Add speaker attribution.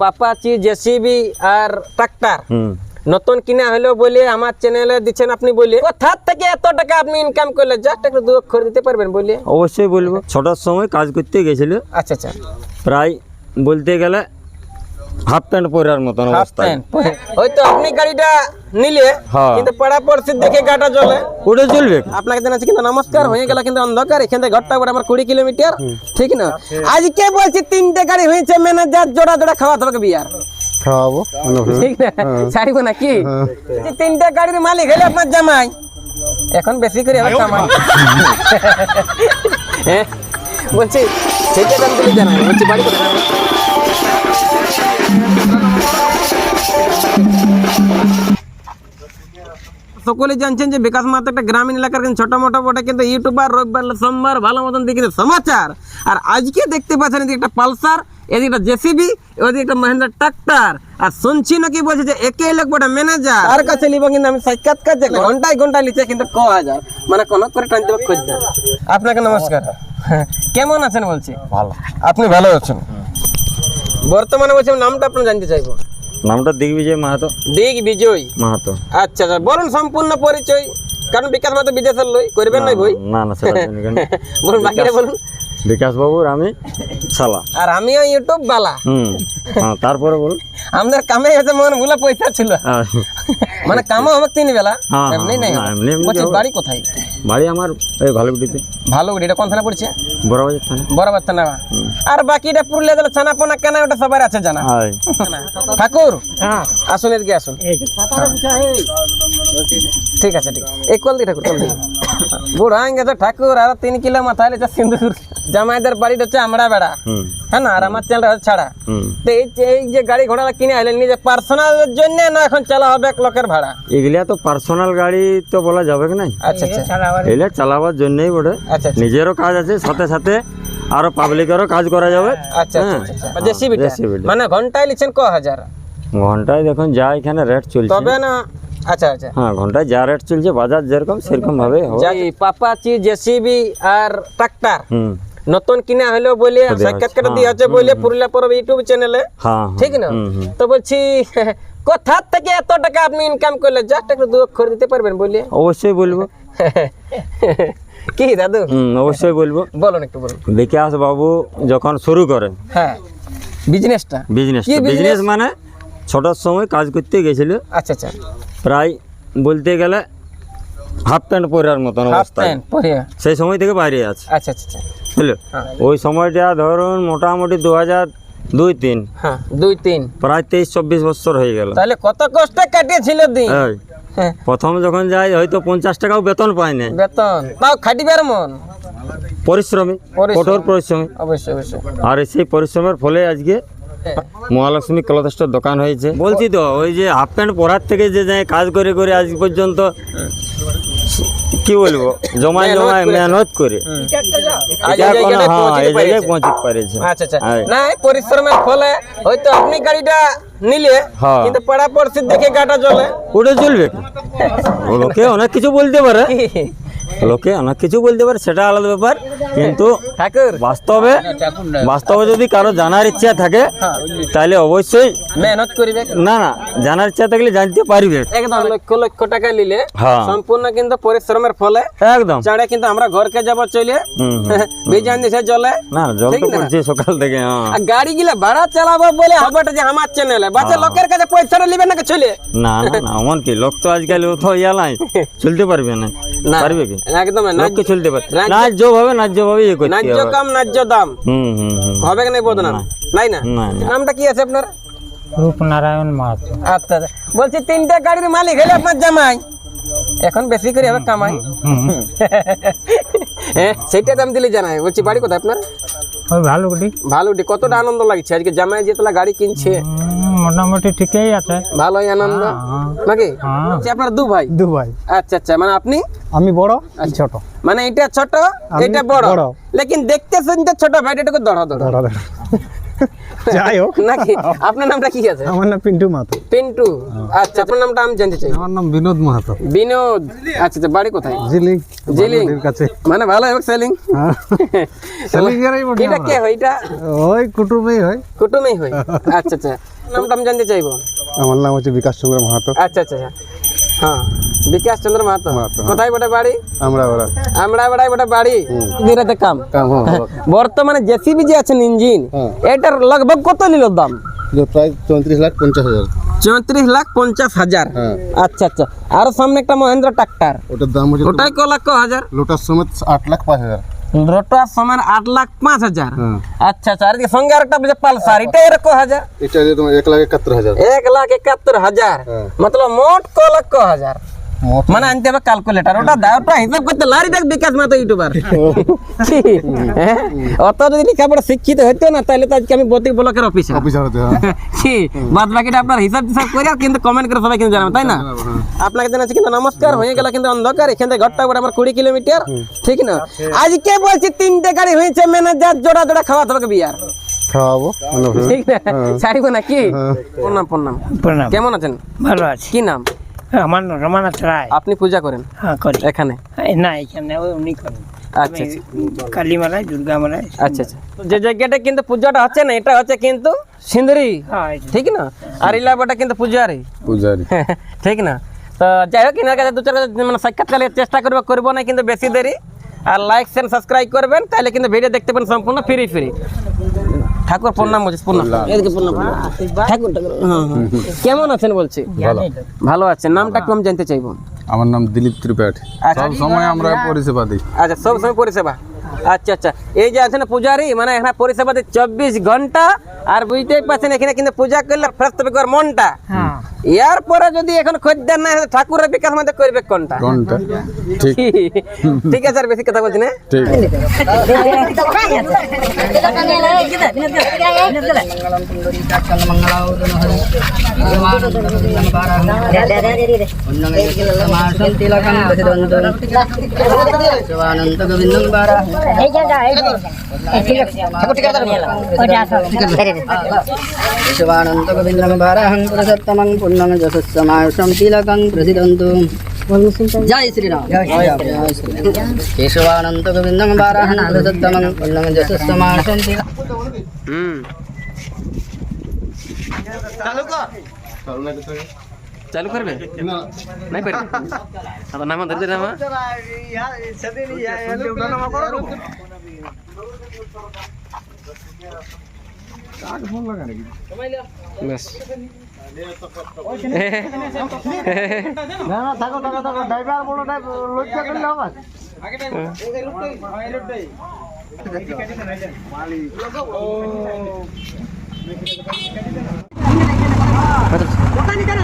Speaker 1: পাপাচি JCB আর tractor. নতুন কিনা হলো বলে আমার চ্যানেলে দিচ্ছেন আপনি বলে কোথা থেকে এত টাকা আপনি ইনকাম করলে জাস্ট একটু দু অক্ষর দিতে পারবেন বলে
Speaker 2: অবশ্যই বলব। ছটার সময় কাজ করতে গেছিল।
Speaker 1: আচ্ছা আচ্ছা।
Speaker 2: প্রায় বলতে গেলে হাফ প্যান্ট পরার মতন
Speaker 1: প্যান্ট হয়তো আপনি গাড়িটা নিলে
Speaker 2: হ্যাঁ।
Speaker 1: কিন্তু পাড়া পড়ছে দেখে গাটা জ্বলে।
Speaker 2: ওটা চলবে
Speaker 1: আপনাকে জানাচ্ছি কিন্তু নমস্কার হয়ে গেল কিন্তু অন্ধকার। এখান থেকে ঘরটা আমার কুড়ি কিলোমিটার। ঠিক না? আজকে বলছি তিনটে গাড়ি হয়েছে ম্যানেজার জোড়া জোড়া খাওয়া তোমাকে বিয়ার।
Speaker 3: খাওয়াবো
Speaker 1: ঠিক না? ছাড়িব না কি? তিনটে গাড়ির মালিক হলে আপনার জামাই। এখন বেশি করে আবার কামাই। হ্যাঁ? বলছি সেটা দাম তুলে জানাই বলছি বাড়ি কোথায়? সকলে জানছেন যে বিকাশ মাত্র একটা গ্রামীণ এলাকার কিন্তু ছোট মোটো বটে কিন্তু ইউটিউবার রবিবার সোমবার ভালো মতন দেখি সমাচার। আর আজকে দেখতে পাচ্ছেন এদিকে একটা পালসার এদিকে একটা জেসিবি ওদিকে একটা মহেন্দ্র ট্রাক্টর। আর শুনছি নাকি বলছে যে একে লোক বটে ম্যানেজার। তার কাছে নিব কিন্তু আমি সাক্ষাৎকার যে ঘন্টায় ঘন্টায় লিখে কিন্তু ক হাজার। মানে কোনো করে টানতে খোঁজ আপনাকে নমস্কার। কেমন আছেন বলছি?
Speaker 3: ভালো।
Speaker 1: আপনি ভালো আছেন? বর্তমানে বলছি নামটা আপনার জানতে চাইব।
Speaker 2: নামটা দিগ্বিজয় মাহাতো।
Speaker 1: দিগ বিজয়?
Speaker 2: মাহাতো।
Speaker 1: আচ্ছা আচ্ছা বলুন সম্পূর্ণ পরিচয়। কারণ বিকাশ মাহাতো বিদেশের লই করবেন নাই বই
Speaker 2: না না
Speaker 1: বলুন বাকিটা বলুন।
Speaker 2: বিকাশ বাবুর আমি শালা।
Speaker 1: আর আমিও ইউটিউব বালা।
Speaker 2: হুম। হ্যাঁ তারপরে বল।
Speaker 1: আমাদের কামে হচ্ছে মন ভুলা পয়সা ছিল।
Speaker 2: হ্যাঁ।
Speaker 1: মানে কামও হবে তিন বেলা।
Speaker 2: হ্যাঁ,
Speaker 1: এমনি নাই।
Speaker 2: এমনি এমনি
Speaker 1: বলছি। বাড়ি কোথায়?
Speaker 2: বাড়ি আমার এই ভালোগুটিতে
Speaker 1: ভালো করে এটা কোন থানা পড়ছে?
Speaker 2: বড় বাজার থানে।
Speaker 1: বরাবর থানা। আর বাকিটা পুরুলিয়া জেলা ছানা পোনা কেনা ওটা সবার আছে জানা। ঠাকুর আসুন এদিকে আসুন। ঠিক আছে ঠিক। এই কল দি ঠাকুর কল দি। বুড়ো হয়ে গেছে ঠাকুর আর তিন কিলো মাথায় লেছে সিন্দুর জামাইদের বাড়িটা হচ্ছে আমরা বেড়া। হ্যাঁ না? আর আমার চ্যানেলটা হচ্ছে ছাড়া। তো এই যে- এই যে গাড়ি ঘোড়া কিনে আইলেন নিজে পার্সোনালের জন্য না এখন চালা হবে এক লোকের ভাড়া?
Speaker 2: এগুলা তো পার্সোনাল গাড়ি তো বলা যাবে কি নাই?
Speaker 1: আচ্ছা আচ্ছা।
Speaker 2: এগুলা চালাবার জন্যই বটে।
Speaker 1: আচ্ছা আচ্ছা।
Speaker 2: নিজেরও কাজ আছে সাথে সাথে আরও পাবলিকেরও কাজ করা যাবে।
Speaker 1: আচ্ছা আচ্ছা
Speaker 2: হ্যাঁ।
Speaker 1: আচ্ছা
Speaker 2: JCB টা।
Speaker 1: মানে ঘন্টায় লিখছেন ক হাজার?
Speaker 2: ঘন্টায় দেখুন যা এখানে রেট চলছে।
Speaker 1: তবে না আচ্ছা আচ্ছা।
Speaker 2: হ্যাঁ ঘন্টায় যা রেট চলছে বাজার যেরকম সেরকম ভাবে
Speaker 1: পাপাচি জেসিবি আর ট্রাক্টর? নতুন কিনা হলো বলে সাক্ষাৎকার
Speaker 2: আছে,
Speaker 1: দিয়ে আছে বলে পুরুলিয়া পরব ইউটিউব চ্যানেলে
Speaker 2: হ্যাঁ হ্যাঁ।
Speaker 1: ঠিক না। তো বলছি কোথা থেকে এত টাকা আপনি ইনকাম করলে জাস্ট একটু দু অক্ষর দিতে পারবেন বলে
Speaker 2: অবশ্যই বলব।
Speaker 1: কি দাদু?
Speaker 2: অবশ্যই বলব।
Speaker 1: বলুন একটু বলুন।
Speaker 2: বিকাশ বাবু যখন শুরু করেন
Speaker 1: হ্যাঁ। বিজনেসটা
Speaker 2: বিজনেস বিজনেস মানে ছটার সময় কাজ করতে গেছিল।
Speaker 1: আচ্ছা আচ্ছা।
Speaker 2: প্রায় বলতে গেলে হাফ প্যান্ট পরার মতন অবস্থায়। সেই সময় থেকে বাইরে আছে।
Speaker 1: আচ্ছা আচ্ছা আচ্ছা।
Speaker 2: বুঝলো?
Speaker 1: হ্যাঁ।
Speaker 2: ওই সময়টা ধরুন মোটামুটি দু হাজার দুই তিন।
Speaker 1: হ্যাঁ দুই তিন।
Speaker 2: প্রায় তেইশ চব্বিশ বছর হয়ে গেল।
Speaker 1: তাহলে কত কষ্ট কাটিয়েছিল দিন। হ্যাঁ,
Speaker 2: প্রথম যখন যাই হয়তো পঞ্চাশ টাকাও বেতন পাই না
Speaker 1: বেতন। তাও খাটিবার মন।
Speaker 2: পরিশ্রমী কঠোর পরিশ্রমী।
Speaker 1: অবশ্যই অবশ্যই।
Speaker 2: আর সেই পরিশ্রমের ফলে আজকে মহালক্ষ্মী ক্লথস্টোর দোকান হয়েছে। বলছি তো ওই যে হাফ প্যান্ট পরার থেকে যে যায় কাজ করে করে আজ পর্যন্ত কি বলব জমায় জমায় মেহনত করে।
Speaker 1: পরিশ্রমের ফলে হয়তো আপনি গাড়িটা নিলে
Speaker 2: হ্যাঁ।
Speaker 1: কিন্তু পাড়া পড়ছে দেখে গাটা জ্বলে।
Speaker 2: ওটা চলবে কি? ও লোকে অনেক কিছু বলতে পারে। লোকে অনেক কিছু বলতে পারে সেটা আলাদা ব্যাপার। কিন্তু বাস্তবে বাস্তবে যদি কারও জানার ইচ্ছা থাকে তাহলে অবশ্যই
Speaker 1: মেহনত করিবে।
Speaker 2: না না জানার ইচ্ছা থাকলে জানতে পারবে।
Speaker 1: একদম। লক্ষ লক্ষ টাকা নিলে
Speaker 2: হ্যাঁ।
Speaker 1: সম্পূর্ণ কিন্তু পরিশ্রমের ফলে
Speaker 2: একদম।
Speaker 1: চাঁড়ে কিন্তু আমরা ঘরকে যাব চলে। বিজান দিছে জলে
Speaker 2: না জল তো? পড়ছে সকাল থেকে হ্যাঁ।
Speaker 1: আর গাড়ি গিলা ভাড়া চালাবো বলে হবেটা যে আমার চ্যানেলে বাচ্চা লোকের কাছে পয়সাটা নিবে না চলে?
Speaker 2: না না না এমন কি লোক তো আজকাল ও ইয়া নাই চলতে পারবে না পারবে কি?
Speaker 1: একদম
Speaker 2: লোককে চলতে পারে। ন্যায্য ভাবে ন্যায্য ভাবে ইয়ে করতে
Speaker 1: ন্যায্য কাম ন্যায্য দাম।
Speaker 2: হুম হুম
Speaker 1: হবে কি নাই বদনাম? নাই না?
Speaker 2: না না।
Speaker 1: নামটা কি আছে আপনার?
Speaker 4: রূপনারায়ণ মাহাতো।
Speaker 1: আচ্ছা আচ্ছা। বলছি তিনটা গাড়ির মালিক হলে আপনার জামাই। এখন বেশি করে হবে কামাই। হ্যাঁ সেইটা দাম দিলে জানাই। বলছি বাড়ি কোথায় আপনার? ভালো ডি- কতটা আনন্দ লাগছে? আজকে জামাই যেতলা গাড়ি কিনছে।
Speaker 4: মোটামুটি ঠিকই আছে।
Speaker 1: ভালোই আনন্দ।
Speaker 4: হ্যাঁ।
Speaker 1: নাকি? আপনার দু ভাই
Speaker 4: দু ভাই
Speaker 1: আচ্ছা আচ্ছা মানে আপনি?
Speaker 3: আমি বড় আর ছোট।
Speaker 1: মানে এটা ছোট এটা বড়। লেকিন দেখতে শুনতে ছোট ভাই এটুকু দড়া দড়।
Speaker 3: যাই হোক
Speaker 1: নাকি? আপনার নামটা কি আছে?
Speaker 3: আমার নাম পিন্টু মাহাতো।
Speaker 1: পিন্টু। আচ্ছা আপনার নামটা আমি জানতে চাই।
Speaker 3: আমার নাম বিনোদ মাহাতো।
Speaker 1: বিনোদ। আচ্ছা আচ্ছা বাড়ি কোথায়?
Speaker 3: জিলিং।
Speaker 1: জিলিং।
Speaker 3: কাছে।
Speaker 1: মানে ভালো হবে সেলিং?
Speaker 3: হ্যাঁ। সেলিংয়েরই বটে
Speaker 1: এটা কে হয়? এটা?
Speaker 3: ওই কুটুমেই হয়।
Speaker 1: কুটুমেই হয়। আচ্ছা আচ্ছা। নামটা আমি জানতে চাইব।
Speaker 3: আমার নাম হচ্ছে বিকাশ চন্দ্র মাহাতো।
Speaker 1: আচ্ছা আচ্ছা আচ্ছা। হ্যাঁ। বিকাশ চন্দ্র মাহাতো
Speaker 3: হ্যাঁ।
Speaker 1: কোথায় বটে বাড়ি?
Speaker 3: আমরা ওরা
Speaker 1: আমরা বটে বাড়ি? বিরাতে কাম।
Speaker 3: কাম হ্যাঁ
Speaker 1: বর্তমানে জেসিবি যে আছেন ইঞ্জিন
Speaker 3: হ্যাঁ।
Speaker 1: এটার লগভগ কত নিল দাম?
Speaker 3: প্রায় চৌত্রিশ লাখ পঞ্চাশ হাজার।
Speaker 1: চৌত্রিশ লাখ পঞ্চাশ হাজার।
Speaker 3: হ্যাঁ।
Speaker 1: আচ্ছা আচ্ছা। আর সামনে একটা মহেন্দ্র ট্রাক্টর।
Speaker 3: ওটার দাম হচ্ছে
Speaker 1: ওটাই ক লাখ ক হাজার?
Speaker 3: লোটাস সমেত আট লাখ পাঁচ হাজার।
Speaker 1: রোটার সমান আট লাখ পাঁচ হাজার?
Speaker 3: হ্যাঁ।
Speaker 1: আচ্ছা আচ্ছা। আর সঙ্গে আরেকটা বুঝে পালসার এটা এর ক হাজার?
Speaker 3: এটা তোমার এক লাখ একাত্তর হাজার।
Speaker 1: এক লাখ একাত্তর হাজার।
Speaker 3: হ্যাঁ।
Speaker 1: মতলব মোট ক লাখ ক হাজার? মানে আনতে হবে ক্যালকুলেটর ওটা দা ওটা হিসাব করতে লারি দেখ বিকাশ মাতো ইউটিউবার হ্যাঁ? অত যদি লেখাপড়া শিক্ষিত হইতো না তাহলে তো আজকে আমি বতিক ব্লকের অফিসার
Speaker 3: অফিসার হতে হ্যাঁ
Speaker 1: কি বাদ বাকিটা আপনার হিসাব টিসাব করে কিন্তু কমেন্ট করে সবাই কিন্তু জানাবেন তাই না? আপনাকে জানাচ্ছি কিন্তু নমস্কার হয়ে গেল কিন্তু অন্ধকার এখান থেকে ঘরটা আমার কুড়ি কিলোমিটার ঠিক না? আজকে বলছি তিনটে গাড়ি হয়েছে ম্যানেজার জোড়া জোড়া খাওয়া তোমাকে বিয়ার।
Speaker 3: খাওয়াবো
Speaker 1: ঠিক না? ছাড়িব না কি প্রণাম প্রণাম।
Speaker 4: প্রণাম।
Speaker 1: কেমন আছেন?
Speaker 4: ভালো আছি।
Speaker 1: কি নাম?
Speaker 4: আমার নাম রমানাথ রায়
Speaker 1: আপনি পূজা করেন?
Speaker 4: হ্যাঁ করি।
Speaker 1: এখানে?
Speaker 4: না এখানে উনি করেন।
Speaker 1: আচ্ছা আচ্ছা।
Speaker 4: কালী মালায় দুর্গা মালায়
Speaker 1: আচ্ছা আচ্ছা যে জায়গাটা কিন্তু পূজাটা হচ্ছে না এটা হচ্ছে কিন্তু সিন্দুরি
Speaker 4: হ্যাঁ
Speaker 1: ঠিক না? আর ইলাবাটা কিন্তু পূজারি।
Speaker 3: পূজারি।
Speaker 1: ঠিক না? তো যাই হোক এনার কাছে দু চার কাছে মানে সাক্ষাৎকারে চেষ্টা করবে করব না কিন্তু বেশি দেরি। আর লাইক সাবস্ক্রাইব করবেন তাহলে কিন্তু ভিডিও দেখতে পাবেন সম্পূর্ণ ফ্রি ফ্রি ঠাকুর প্রণাম বলছিস প্রণাম এদিকে প্রণাম ঠাকুর ঠাকুর। কেমন আছেন বলছি? ভালো। আছেন। নামটা কম জানতে চাইব।
Speaker 3: আমার নাম দিলীপ ত্রিপাঠী।
Speaker 1: আচ্ছা।
Speaker 3: সব সময় আমরা পরিষেবা দিই।
Speaker 1: আচ্ছা সব সময় পরিষেবা। আচ্ছা আচ্ছা। এই যে আছেন পূজারি মানে এখানে পরিষেবা দিই চব্বিশ ঘণ্টা আর বুঝতেই পারছেন এখানে কিন্তু পূজা করলে ফেরত হবে মনটা?
Speaker 4: হ্যাঁ।
Speaker 1: ইয়ার পরে যদি এখন খদ্দের না ঠাকুরের বিকাশ মধ্যে করবে কোনটা?
Speaker 3: কোনটা? ঠিক।
Speaker 1: আছে আর বেশি কথা বলছি না?
Speaker 3: ঠিক।
Speaker 5: শিবানন্দ গোবিন্দম বারাহং पूर्णं जसत्समायुषं प्रसिद्ध जय श्रीराम जय केशवानंद गोविंद गोविन्दं वाराहणादत्तमं चालू कर। नहीं पर
Speaker 1: नाम नाम না না থাকো থাকো থাকো। ড্রাইভার বলো লজ্জা করলে আমার কেন